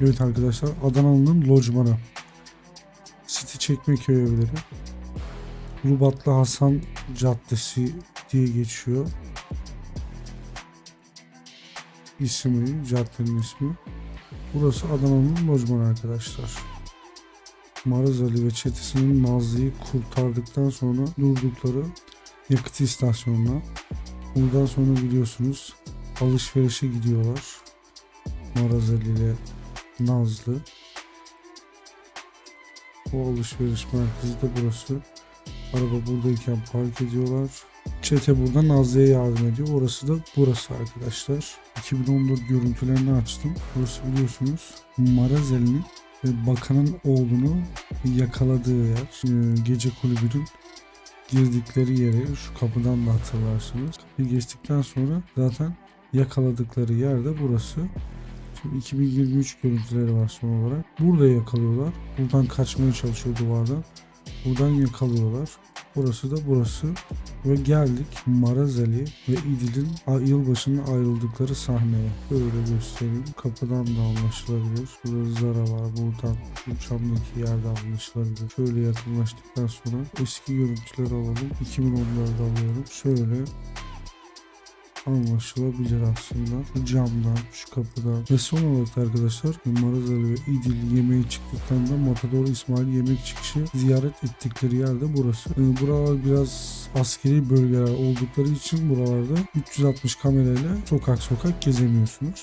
Evet arkadaşlar Adana'nın lojmanı. City Çekmeköy evleri. Rubatlı Hasan Caddesi diye geçiyor. İsmi, caddenin ismi. Burası Adana'nın lojmanı arkadaşlar. Maraz Ali ve çetesinin Nazlı'yı kurtardıktan sonra durdukları yakıt istasyonuna. Buradan sonra biliyorsunuz alışverişe gidiyorlar. Maraz Ali ile Nazlı. O alışveriş merkezi de burası. Araba buradayken park ediyorlar. Çete burada Nazlı'ya yardım ediyor. Orası da burası arkadaşlar. 2014 görüntülerini açtım. Burası biliyorsunuz Marazeli'nin ve bakanın oğlunu yakaladığı yer. Gece kulübünün girdikleri yere şu kapıdan da hatırlarsınız. Bir geçtikten sonra zaten yakaladıkları yer de burası. Şimdi 2023 görüntüleri var son olarak. Burada yakalıyorlar. Buradan kaçmaya çalışıyor duvardan. Buradan yakalıyorlar. Burası da burası. Ve geldik Marazeli ve İdil'in yılbaşında ayrıldıkları sahneye. Böyle göstereyim. Kapıdan da anlaşılabilir. Burada Zara var. Buradan şu camdaki yerde anlaşılabilir. Şöyle yakınlaştıktan sonra eski görüntüleri alalım. 2014'de alıyorum. Şöyle anlaşılabilir aslında. Şu camdan, şu kapıdan. Ve son olarak da arkadaşlar Marazali ve İdil yemeğe çıktıktan da Matador İsmail yemek çıkışı ziyaret ettikleri yerde burası. Ee, buralar biraz askeri bölgeler oldukları için buralarda 360 kamerayla sokak sokak gezemiyorsunuz.